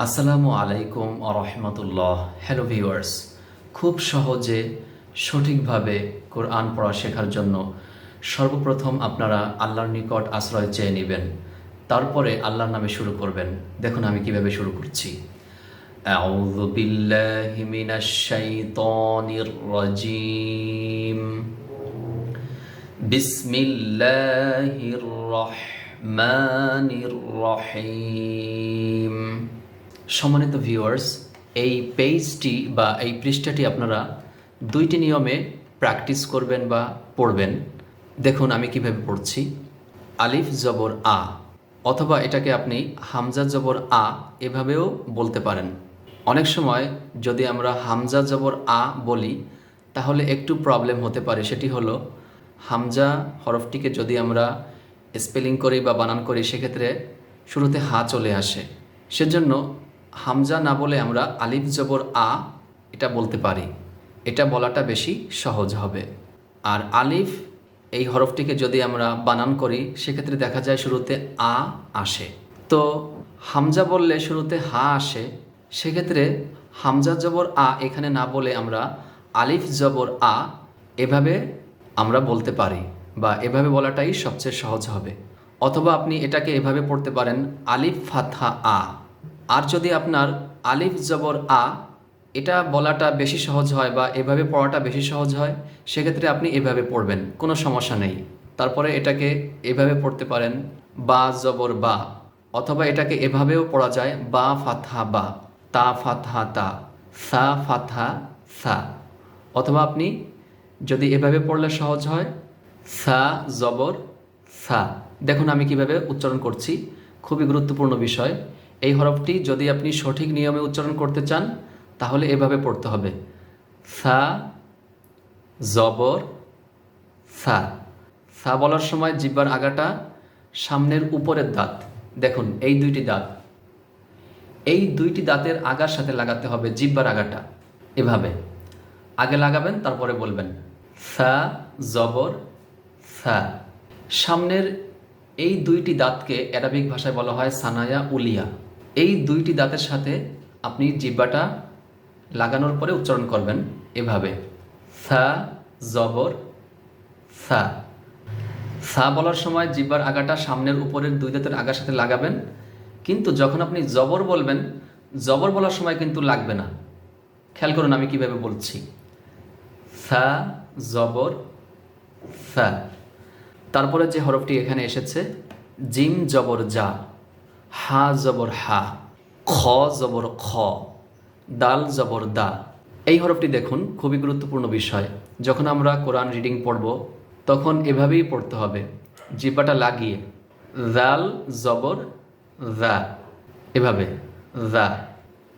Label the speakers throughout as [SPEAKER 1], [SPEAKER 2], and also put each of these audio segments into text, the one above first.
[SPEAKER 1] আসসালামু আলাইকুম রহমতুল্লাহ hello viewers খুব সহজে সঠিকভাবে কোরআন পড়া শেখার জন্য সর্বপ্রথম আপনারা আল্লাহর নিকট আশ্রয় চেয়ে নেবেন তারপরে আল্লাহর নামে শুরু করবেন দেখুন আমি কিভাবে শুরু করছি أعوذ بالله من الشيطان الرجيم بسم الله الرحمن الرحيم সম্মানিত ভিউয়ার্স এই পেজটি বা এই পৃষ্ঠাটি আপনারা দুইটি নিয়মে প্র্যাকটিস করবেন বা পড়বেন। দেখুন আমি কীভাবে পড়ছি। আলিফ জবর আ, অথবা এটাকে আপনি হামজা জবর আ এভাবেও বলতে পারেন। অনেক সময় যদি আমরা হামজা জবর আ বলি, তাহলে একটু প্রবলেম হতে পারে। সেটি হলো, হামজা হরফটিকে যদি আমরা স্পেলিং করি বা বানান করি, সেক্ষেত্রে শুরুতে হা চলে আসে। সেজন্য হামজা না বলে আমরা আলিফ জবর আ এটা বলতে পারি। এটা বলাটা বেশি সহজ হবে। আর আলিফ এই হরফটিকে যদি আমরা বানান করি, সেক্ষেত্রে দেখা যায় শুরুতে আ আসে। তো হামজা বললে শুরুতে হা আসে, সেক্ষেত্রে হামজা জবর আ এখানে না বলে আমরা আলিফ জবর আ এভাবে আমরা বলতে পারি বা এভাবে বলাটাই সবচেয়ে সহজ হবে। অথবা আপনি এটাকে এভাবে পড়তে পারেন, আলিফ ফাথা আ। আর যদি আপনার আলিফ জবর আ, এটা বলাটা বেশি সহজ হয় বা এভাবে পড়াটা বেশি সহজ হয়, সেক্ষেত্রে আপনি এভাবে পড়বেন, কোনো সমস্যা নেই। তারপরে এটাকে এভাবে পড়তে পারেন, বা জবর বা, অথবা এটাকে এভাবেও পড়া যায়, বা ফাথা বা, তা ফাথা তা, সা ফাথা সা। অথবা আপনি যদি এভাবে পড়লে সহজ হয়, সা জবর সা। দেখুন আমি কীভাবে উচ্চারণ করছি, খুবই গুরুত্বপূর্ণ বিষয়। এই হরফটি যদি আপনি সঠিক নিয়মে উচ্চারণ করতে চান, তাহলে এভাবে পড়তে হবে। সা, জবর, সা। সা বলার সময় জিব্বার আগাটা সামনের উপরের দাঁত। দেখুন, এই দুইটি দাঁত। এই দুইটি দাঁতের আগার সাথে লাগাতে হবে জিব্বার আগাটা। এভাবে। আগে লাগাবেন, তারপরে বলবেন। সা, জবর, সা। সামনের এই দুইটি দাঁতকে অ্যারাবিক ভাষায় বলা হয় সানায়া উলিয়া। এই দুইটি দাঁতের সাথে আপনি জিব্বাটা লাগানোর পরে উচ্চারণ করবেন এভাবে। সা, জবর, সা। সা বলার সময় জিব্বার আগাটা সামনের উপরের দুই দাঁতের আগার সাথে লাগাবেন। কিন্তু যখন আপনি জবর বলবেন, জবর বলার সময় কিন্তু লাগবে না। খেয়াল করুন আমি কীভাবে বলছি। সা, জবর, সা। তারপরে যে হরফটি এখানে এসেছে, জিম জবর যা হা জবর হা, খ জবর খ, দাল জবর দা। এই হরফটি দেখুন, খুবই গুরুত্বপূর্ণ বিষয়। যখন আমরা কোরআন রিডিং পড়ব, তখন এভাবেই পড়তে হবে। জিব্বাটা লাগিয়ে, দাল জবর দা। এভাবে, দা।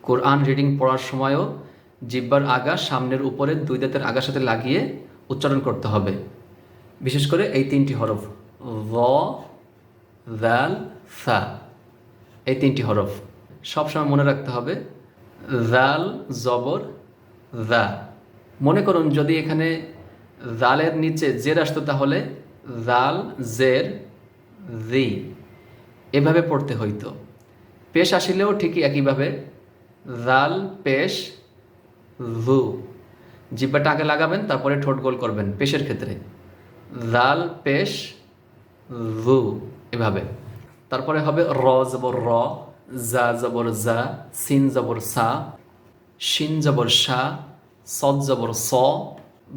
[SPEAKER 1] কোরআন রিডিং পড়ার সময়ও জিব্বার আগা সামনের উপরে দুই দাঁতের আগার সাথে লাগিয়ে উচ্চারণ করতে হবে। বিশেষ করে এই তিনটি হরফ, ভ সা। এই তিনটি হরফ। সবসময় মনে রাখতে হবে জাল জবর দা মনে করুন যদি এখানে জালের নিচে জের আসতো তাহলে জাল জের, জি। এভাবে পড়তে হইতো। পেশ আসিলেও ঠিকই একইভাবে জাল পেশ জু জিব্বাটা আগে লাগাবেন, তারপরে ঠোঁট গোল করবেন পেশের ক্ষেত্রে। জাল পেশ জু এভাবে। তারপরে হবে র জবর র, জা জবর জা, সিন জবর সা, শিন জবর সা, সদ জবর স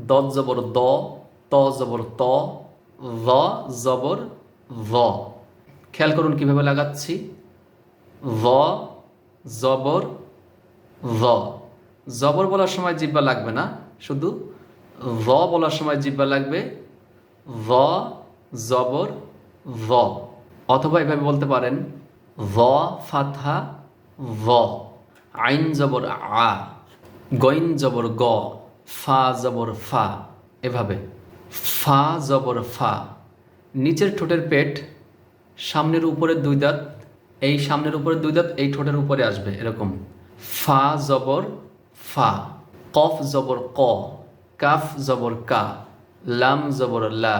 [SPEAKER 1] দ জবর দ, ত জবর ত ভ জবর ভ খেয়াল করুন কীভাবে লাগাচ্ছি? ভ জবর ভ জবর বলার সময় জিব্বা লাগবে না, শুধু ভ বলার সময় জিব্বা লাগবে ভ জবর ভ অথবা এভাবে বলতে পারেন, ভ ফাথা ভ, আইন জবর আ, গইন জবর গ, ফা জবর ফা, এভাবে। ফা জবর ফা, নিচের ঠোঁটের পেট, সামনের উপরের দুই দাঁত, এই সামনের উপরের দুই দাঁত এই ঠোঁটের উপরে আসবে, এরকম। ফা জবর ফা, কফ জবর ক, কাফ জবর কা, লাম জবর লা,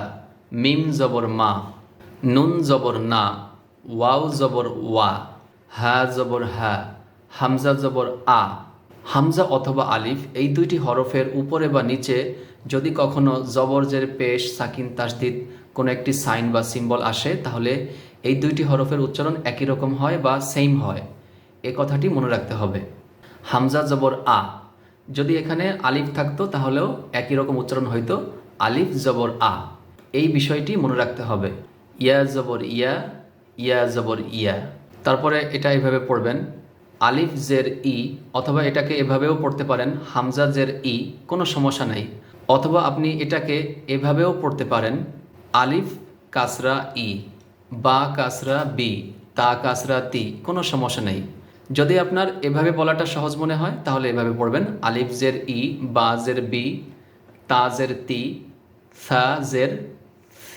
[SPEAKER 1] মিম জবর মা নুন জবর না, ওয়াও জবর ওয়া, হা জবর হা, হামজা জবর আ। হামজা অথবা আলিফ এই দুইটি হরফের উপরে বা নিচে যদি কখনো জবর জের পেশ, সাকিন, তাসদিদ কোনো একটি সাইন বা সিম্বল আসে, তাহলে এই দুইটি হরফের উচ্চারণ একই রকম হয় বা সেম হয়। এ কথাটি মনে রাখতে হবে। হামজা জবর আ। যদি এখানে আলিফ থাকতো, তাহলেও একই রকম উচ্চারণ হইতো, আলিফ জবর আ। এই বিষয়টি মনে রাখতে হবে। ইয়া জবর ইয়া ইয়া জবর ইয়া। তারপরে এটা এভাবে পড়বেন, আলিফ জের ই, অথবা এটাকে এভাবেও পড়তে পারেন, হামজা জের ই, কোনো সমস্যা নাই। অথবা আপনি এটাকে এভাবেও পড়তে পারেন, আলিফ কাসরা ই, বা কাসরা বি, তা কাসরা তি, কোনো সমস্যা নেই। যদি আপনার এভাবে বলাটা সহজ মনে হয়, তাহলে এভাবে পড়বেন, আলিফ জের ই, বা জের বি, তা জের তি, সা জের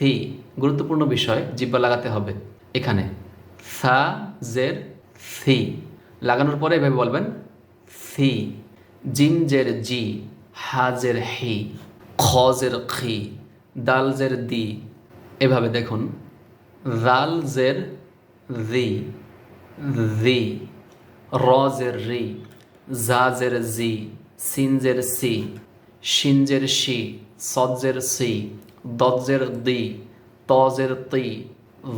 [SPEAKER 1] সি, গুরুত্বপূর্ণ বিষয়, জিব্বা লাগাতে হবে। এখানে, সা, জের, সি। লাগানোর পরে এভাবে বলবেন, সি। জিম জের জি, হা জের হি, খ জের খি, দাল জের দি। এভাবে দেখুন, রাল জের রি রি। র জের রি, জা জের জি, সিন জের সি, শিন জের শি সদ জের সি দদ জের দি ত জের তি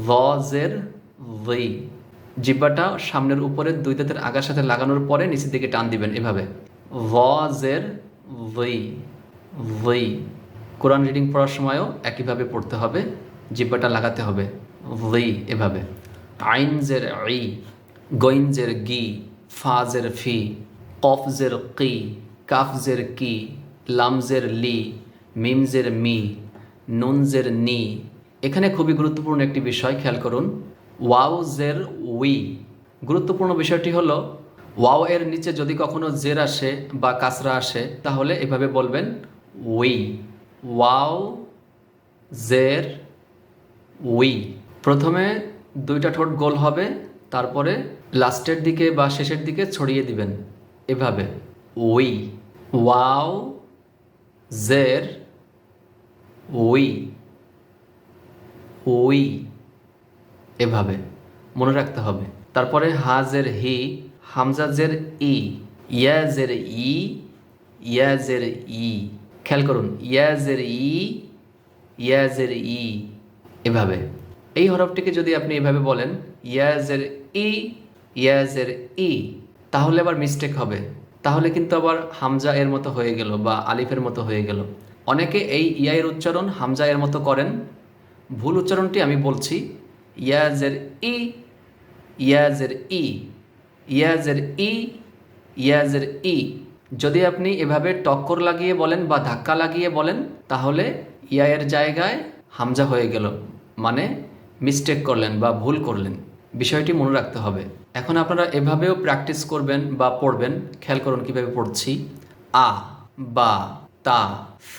[SPEAKER 1] ভ জের রি জিব্বাটা সামনের উপরে দুই দাঁতের আগার সাথে লাগানোর পরে নিচের দিকে টান দিবেন এভাবে। ভ জের রি রি কোরআন রিডিং পড়ার সময়ও একইভাবে পড়তে হবে, জিব্বাটা লাগাতে হবে রি এভাবে। আইন জের ই গইন জের গি ফা জের ফি কফ জের কি কাফ জের কি লাম জের লি মিম জের মি। নুন জের নি। এখানে খুবই গুরুত্বপূর্ণ একটি বিষয়, খেয়াল করুন। ওয়াও জের উই। গুরুত্বপূর্ণ বিষয়টি হলো, ওয়াও এর নিচে যদি কখনো জের আসে বা কাসরা আসে, তাহলে এভাবে বলবেন উই। ওয়াও জের উই। প্রথমে দুইটা ঠোঁট গোল হবে, তারপরে লাস্টের দিকে বা শেষের দিকে ছড়িয়ে দিবেন। এভাবে। উই। ওয়াও জের উই ওই, এভাবে মনে রাখতে হবে। তারপরে হাজের হি, হামজাজের ই, ইয়াজের ই ইয়াজের ই, খেয়াল করুন, ইয়াজের ই ইয়াজের ই, এভাবে। এই হরফটিকে যদি আপনি এভাবে বলেন, ইয়াজের ই ইয়াজের ই, তাহলে আবার মিস্টেক হবে। তাহলে কিন্তু আবার হামজা এর মতো হয়ে গেল বা আলিফের মতো হয়ে গেল। অনেকে এই ইয়ায়ের উচ্চারণ হামজা এর মতো করেন। ভুল উচ্চারণটি আমি বলছি, ইয়াজের ই ইয়াজের ই ইয়াজের ই ইয়াজের ই। যদি আপনি এভাবে টক্কর লাগিয়ে বলেন বা ধাক্কা লাগিয়ে বলেন, তাহলে ইয়ায়ের জায়গায় হামজা হয়ে গেল মানে মিস্টেক করলেন বা ভুল করলেন। বিষয়টি মনে রাখতে হবে। এখন আপনারা এভাবেও প্র্যাকটিস করবেন বা পড়বেন। খেয়াল করুন কীভাবে পড়ছি। আ, বা তা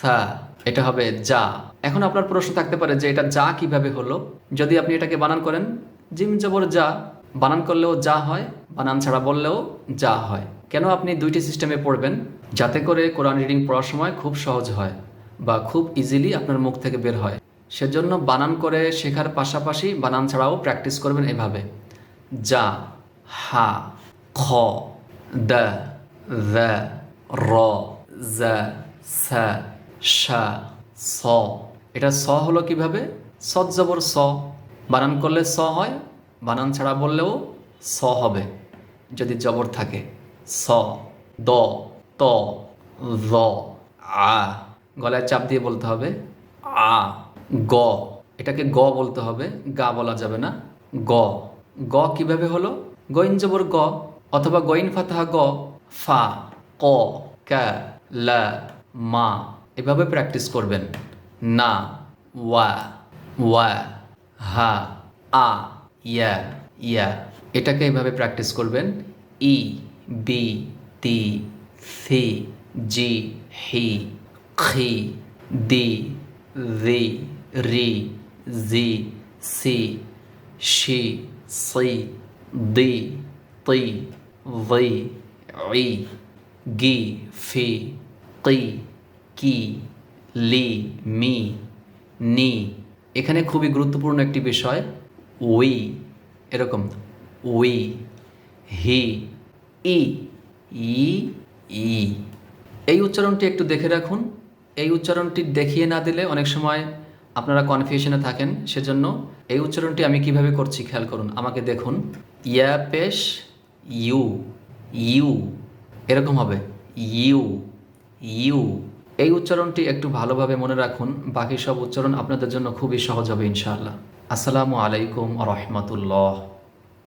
[SPEAKER 1] সা এটা হবে যা। এখন আপনার প্রশ্ন থাকতে পারে যে এটা যা কীভাবে হলো। যদি আপনি এটাকে বানান করেন, জিম জবর যা, বানান করলেও যা হয়, বানান ছাড়া বললেও যা হয়। কেন আপনি দুইটি সিস্টেমে পড়বেন? যাতে করে কোরআন রিডিং পড়ার সময় খুব সহজ হয় বা খুব ইজিলি আপনার মুখ থেকে বের হয়। সেজন্য বানান করে শেখার পাশাপাশি বানান ছাড়াও প্র্যাকটিস করবেন এভাবে। যা, হা, খ, দ দ র, জ সা শা স। এটা স হলো কীভাবে? সৎ জবর স। বানান করলে স হয়, বানান ছাড়া বললেও স হবে, যদি জবর থাকে। স, দ, ত, র, আ। গলায় চাপ দিয়ে বলতে হবে। আ, গ। এটাকে গ বলতে হবে, গা বলা যাবে না। গ। গ কীভাবে হলো? গইন জবর গ, অথবা গইন ফাতাহা গ, ফা, ক, কা, লা। মা, এভাবে প্র্যাকটিস করবেন। না, ওয়া ওয়া, হা, আ, ইয়া ইয়া। এটাকে এভাবে প্র্যাকটিস করবেন। ই, বি, তি, সি, জি, হি, খি, দি, রি রি, জি, সি, শি, সি, দি, তি ই, গি, ফি কি কি, লি, মি, নি। এখানে খুবই গুরুত্বপূর্ণ একটি বিষয়, উই, এরকম, উই, হি, ই ই ই। এই উচ্চারণটি একটু দেখে রাখুন। এই উচ্চারণটি দেখিয়ে না দিলে অনেক সময় আপনারা কনফিউশনে থাকেন, সেজন্য এই উচ্চারণটি আমি কীভাবে করছি খেয়াল করুন, আমাকে দেখুন। ইয়া পেশ, ইউ ইউ, এরকম হবে, ইউ ইউ। এই উচ্চারণটি একটু ভালোভাবে মনে রাখুন। বাকি সব উচ্চারণ আপনাদের জন্য খুবই সহজ হবে ইনশাআল্লাহ। আসসালামু আলাইকুম রহমতুল্লাহ।